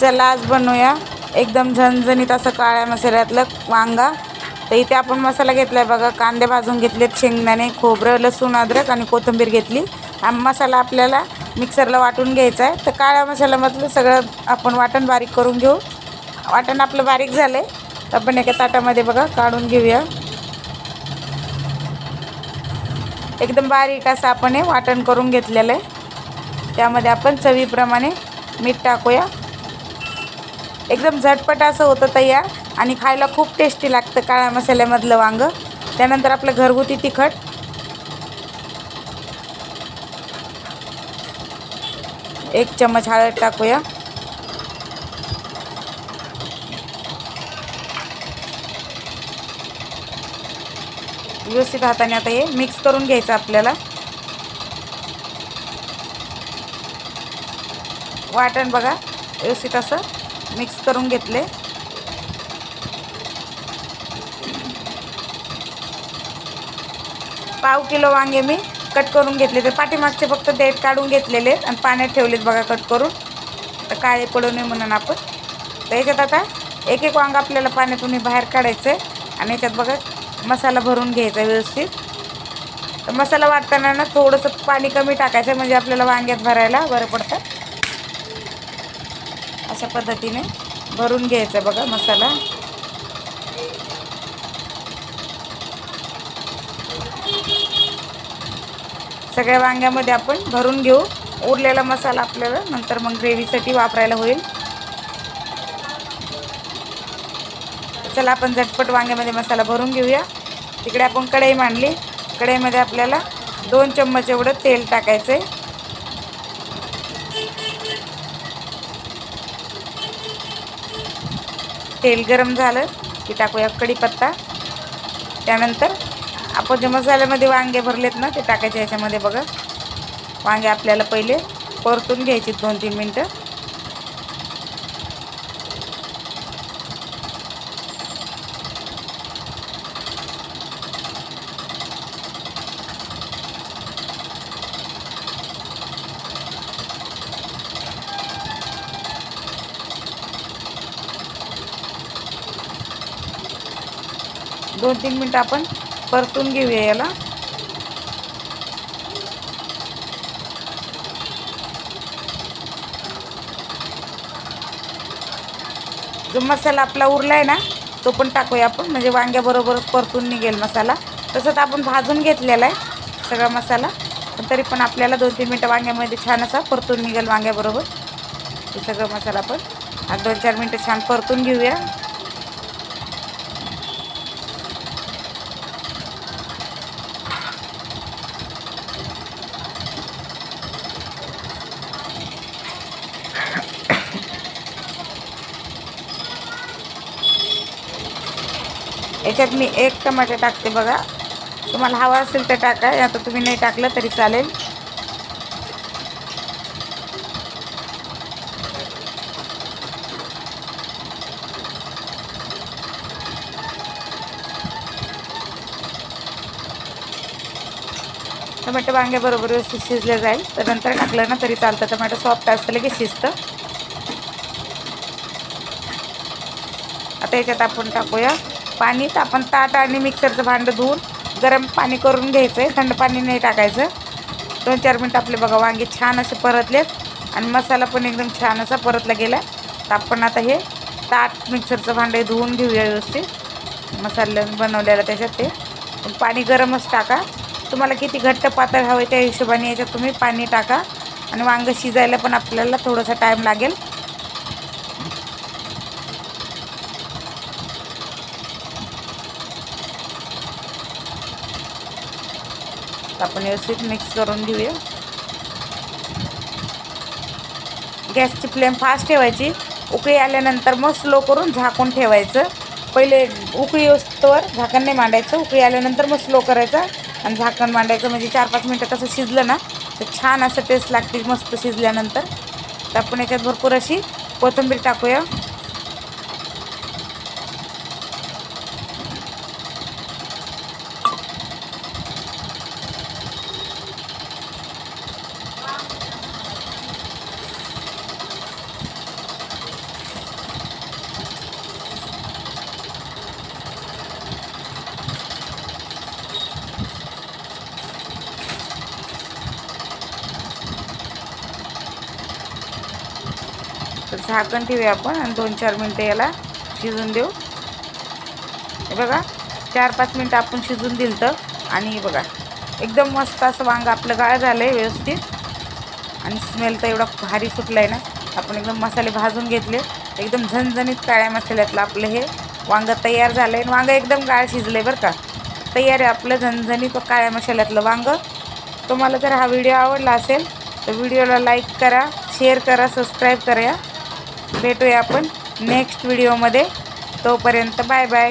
चला आज बनवूया. एकदम झणझणीत असं काळ्या मसाल्यातलं वांगा. तर इथे आपण मसाला घेतला आहे बघा. कांदे भाजून घेतलेत शेंगदाणे खोबरं लसूण अद्रक आणि कोथिंबीर घेतली. आणि मसाला आपल्याला मिक्सरला वाटून घ्यायचा आहे तर काळ्या मसाल्यामधलं सगळं आपण वाटण बारीक करून घेऊ. वाटण आपलं बारीक झालं आहे तर आपण एका ताटामध्ये बघा काढून घेऊया. एकदम बारीक असं आपण हे वाटण करून घेतलेलं आहे. त्यामध्ये आपण चवीप्रमाणे मीठ टाकूया. एकदम झटपट असं होतं तयार. आणि खायला खूप टेस्टी लागतं काळ्या मसाल्यामधलं वांगं. त्यानंतर आपलं घरगुती तिखट. एक चम्मच हळद टाकूया. व्यवस्थित हाताने आता हे मिक्स करून घ्यायचं आपल्याला. वाटण बघा व्यवस्थित असं. मिक्स करून घेतले. पाव किलो वांगे मी कट करून घेतले ते पाठीमागचे फक्त देठ काढून घेतलेले आणि पाण्यात ठेवलेत बघा कट करून. तर काळे पडू नये म्हणून आपण. तर याच्यात आता एक एक वांग आपल्याला पाण्यातून बाहेर काढायचं आहे. आणि याच्यात बघा मसाला भरून घ्यायचा व्यवस्थित. तर मसाला वाटताना ना थोडंसं पाणी कमी टाकायचं आहे. म्हणजे आपल्याला वांग्यात भरायला बरं पडतं. अशा पद्धतीने भरून घ्यायचा बघा मसाला. सगळ्या वांग्यामध्ये आपण भरून घेऊ. उरलेला मसाला आपल्याला नंतर मग ग्रेव्हीसाठी वापरायला होईल. चला आपण झटपट वांग्यामध्ये मसाला भरून घेऊया. तिकडे आपण कढई मांडली. कढईमध्ये आपल्याला दोन चम्मच एवढं तेल टाकायचं आहे तेल गरम झालं की टाकूया कढीपत्ता. त्यानंतर आपण जे मसाल्यामध्ये वांगे भरलेत ना ते टाकायचे याच्यामध्ये बघा. वांगे आपल्याला पहिले परतून घ्यायचे दोन तीन मिनटं. दोन तीन मिनटं आपण परतून घेऊया याला. जो मसाला आपला उरला आहे ना तो पण टाकूया आपण. म्हणजे वांग्याबरोबरच परतून निघेल मसाला. तसंच आपण भाजून घेतलेला आहे सगळा मसाला. पण तरी पण आपल्याला दोन तीन मिनटं वांग्यामध्ये छान असा परतून निघेल वांग्याबरोबर. हे सगळं मसाला आपण दोन चार मिनटं छान परतून घेऊया. याच्यात मी एक टमाटे टाकते बघा. तुम्हाला हवा असेल तर टाका आता तुम्ही नाही टाकलं तरी चालेल. टमॅटो वांग्याबरोबर व्यवस्थित शिजलं जाईल. तर नंतर टाकलं ना तरी चालतं. टमॅटो सॉफ्ट असतं लगेच शिजतं. आता याच्यात आपण टाकूया. पाणी तर आपण ताट आणि मिक्सरचं भांडं धुवून गरम पाणी करून घ्यायचं आहे थंड पाणी नाही टाकायचं. दोन चार मिनटं आपले बघा वांगे छान असे परतलेत. आणि मसाला पण एकदम छान असा परतला गेला. तर आपण आता हे ताट मिक्सरचं भांडे धुवून घेऊया व्यवस्थित. मसाला बनवलेला त्याच्यात ते. पाणी गरमच टाका. तुम्हाला किती घट्ट पातळ हवं आहे त्या हिशोबाने याच्यात तुम्ही पाणी टाका. आणि वांगं शिजायला पण आपल्याला थोडासा टाईम लागेल. आपण व्यवस्थित मिक्स करून घेऊया. गॅसची फ्लेम फास्ट ठेवायची. उकळी आल्यानंतर मग स्लो करून झाकून ठेवायचं. पहिले उकळी येऊस्तवर झाकण नाही मांडायचं. उकळी आल्यानंतर मग स्लो करायचं आणि झाकण मांडायचं म्हणजे चार पाच मिनटं कसं शिजलं ना तर छान असं टेस्ट लागते मस्त शिजल्यानंतर. तर आपण याच्यात भरपूर अशी कोथिंबीर टाकूया. तर झाकण ठेवूया आपण आणि दोन चार मिनटं याला शिजून देऊ. हे बघा चार पाच मिनटं आपण शिजून दिलं तर आणि बघा एकदम मस्त असं वांग आपलं गाळ झालं आहे व्यवस्थित. आणि स्मेल तर एवढा भारी सुटला आहे ना. आपण एकदम मसाले भाजून घेतले. एकदम झणझणीत काळ्या मसाल्यातलं आपलं हे वांगं तयार झालं आहे आणि एकदम गाळ शिजलं आहे बरं का. तयार आहे आपलं झणझणीत काळ्या मसाल्यातलं वांग. तुम्हाला जर हा व्हिडिओ आवडला असेल तर व्हिडिओला लाईक करा शेअर करा सबस्क्राईब करा. भेटूया आपण नेक्स्ट व्हिडिओमध्ये तोपर्यंत बाय बाय